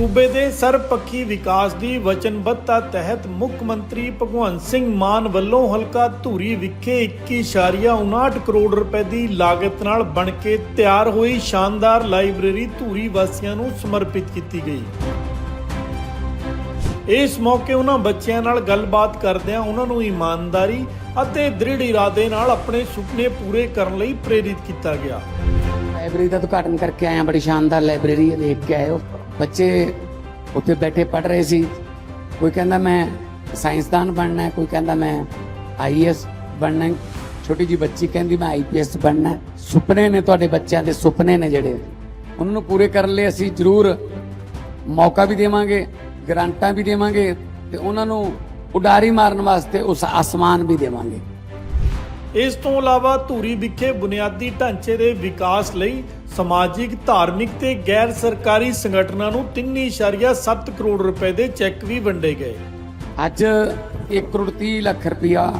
ਸੂਬੇ ਦੇ ਸਰਬਪੱਖੀ ਵਿਕਾਸ ਦੀ ਵਚਨਬੱਧਤਾ ਤਹਿਤ ਮੁੱਖ ਮੰਤਰੀ ਭਗਵੰਤ ਸਿੰਘ ਮਾਨ ਵੱਲੋਂ ਹਲਕਾ ਧੂਰੀ ਵਿਖੇ 21.59 ਕਰੋੜ ਰੁਪਏ ਦੀ ਲਾਗਤ ਨਾਲ ਬਣ ਕੇ ਤਿਆਰ ਹੋਈ ਸ਼ਾਨਦਾਰ ਲਾਇਬ੍ਰੇਰੀ ਧੂਰੀ ਵਾਸੀਆਂ ਨੂੰ ਸਮਰਪਿਤ ਕੀਤੀ ਗਈ। ਇਸ ਮੌਕੇ ਉਹਨਾਂ ਬੱਚਿਆਂ ਨਾਲ ਗੱਲਬਾਤ ਕਰਦਿਆਂ ਉਹਨਾਂ ਨੂੰ ਇਮਾਨਦਾਰੀ ਅਤੇ ਦ੍ਰਿੜ ਇਰਾਦੇ ਨਾਲ ਆਪਣੇ ਸੁਪਨੇ ਪੂਰੇ ਕਰਨ ਲਈ ਪ੍ਰੇਰਿਤ ਕੀਤਾ ਗਿਆ। ਲਾਇਬ੍ਰੇਰੀ ਦਾ ਉਦਘਾਟਨ ਕਰਕੇ ਆਇਆ ਬੜੀ ਸ਼ਾਨਦਾਰ ਲਾਇਬ੍ਰੇਰੀ ਹੈ, ਦੇਖ ਕੇ ਆਏ ਹੋ ਬੱਚੇ ਉੱਥੇ ਬੈਠੇ ਪੜ ਰਹੇ ਸੀ। ਕੋਈ ਕਹਿੰਦਾ ਮੈਂ ਸਾਇੰਸਦਾਨ ਬਣਨਾ ਹੈ, ਕੋਈ ਕਹਿੰਦਾ ਮੈਂ ਆਈਐਸ ਬਣਨਾ ਹੈ। ਛੋਟੀ ਜੀ ਬੱਚੀ ਕਹਿੰਦੀ ਮੈਂ ਆਈਪੀਐਸ ਬਣਨਾ ਹੈ। ਸੁਪਨੇ ਨੇ ਤੁਹਾਡੇ ਬੱਚਿਆਂ ਦੇ ਸੁਪਨੇ ਨੇ ਜਿਹੜੇ। ਉਹਨਾਂ ਨੂੰ ਪੂਰੇ ਕਰਨ ਲਈ ਅਸੀਂ ਜ਼ਰੂਰ ਮੌਕਾ ਵੀ ਦੇਵਾਂਗੇ, ਗਰੰਟਾਂ ਵੀ ਦੇਵਾਂਗੇ ਤੇ ਉਹਨਾਂ ਨੂੰ ਉਡਾਰੀ ਮਾਰਨ ਵਾਸਤੇ ਉਸ ਆਸਮਾਨ ਵੀ ਦੇਵਾਂਗੇ। ਇਸ ਤੋਂ ਇਲਾਵਾ ਧੂਰੀ ਵਿਖੇ ਬੁਨਿਆਦੀ ਢਾਂਚੇ ਦੇ ਵਿਕਾਸ ਲਈ ਸਮਾਜਿਕ, ਧਾਰਮਿਕ ਤੇ ਗੈਰ ਸਰਕਾਰੀ ਸੰਗਠਨਾਂ ਨੂੰ 3.7 ਕਰੋੜ ਰੁਪਏ ਦੇ ਚੈੱਕ ਵੀ ਵੰਡੇ ਗਏ। ਅੱਜ 1 ਕਰੋੜ 30 ਲੱਖ ਰੁਪਇਆ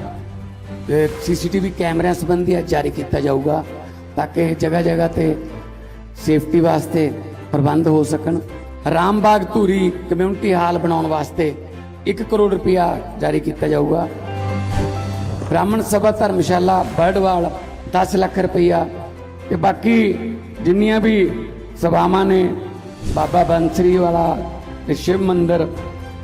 ਸੀਸੀਟੀਵੀ ਕੈਮਰਿਆਂ ਸੰਬੰਧੀ ਅੱਜ ਜਾਰੀ ਕੀਤਾ ਜਾਊਗਾ ਤਾਂ ਕਿ ਜਗ੍ਹਾ ਜਗ੍ਹਾ ਤੇ ਸੇਫਟੀ ਵਾਸਤੇ ਪ੍ਰਬੰਧ ਹੋ ਸਕਣ। ਰਾਮਬਾਗ ਧੂਰੀ ਕਮਿਊਨਿਟੀ ਹਾਲ ਬਣਾਉਣ ਵਾਸਤੇ 1 ਕਰੋੜ ਰੁਪਇਆ ਜਾਰੀ ਕੀਤਾ ਜਾਊਗਾ। ਬ੍ਰਾਹਮਣ ਸਭਾ ਧਰਮਸ਼ਾਲਾ ਬਰਡਵਾਲ 10 ਲੱਖ ਰੁਪਈਆ। ਤੇ ਬਾਕੀ ਜਿੰਨੀਆਂ ਵੀ ਸਭਾਵਾਂ ਨੇ, ਬਾਬਾ ਬੰਸਰੀ ਵਾਲਾ ਤੇ ਸ਼ਿਵ ਮੰਦਿਰ,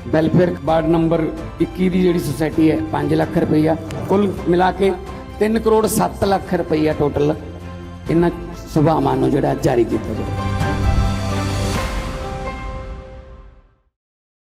ਵੈਲਫੇਅਰ ਵਾਰਡ ਨੰਬਰ 21 ਦੀ ਜਿਹੜੀ ਸੁਸਾਇਟੀ ਹੈ 5 ਲੱਖ ਰੁਪਈਆ, ਕੁੱਲ ਮਿਲਾ ਕੇ 3 ਕਰੋੜ 7 ਲੱਖ ਰੁਪਈਆ ਟੋਟਲ ਇਹਨਾਂ ਸਭਾਵਾਂ ਨੂੰ ਜਿਹੜਾ ਜਾਰੀ ਕੀਤਾ ਜਾਵੇ।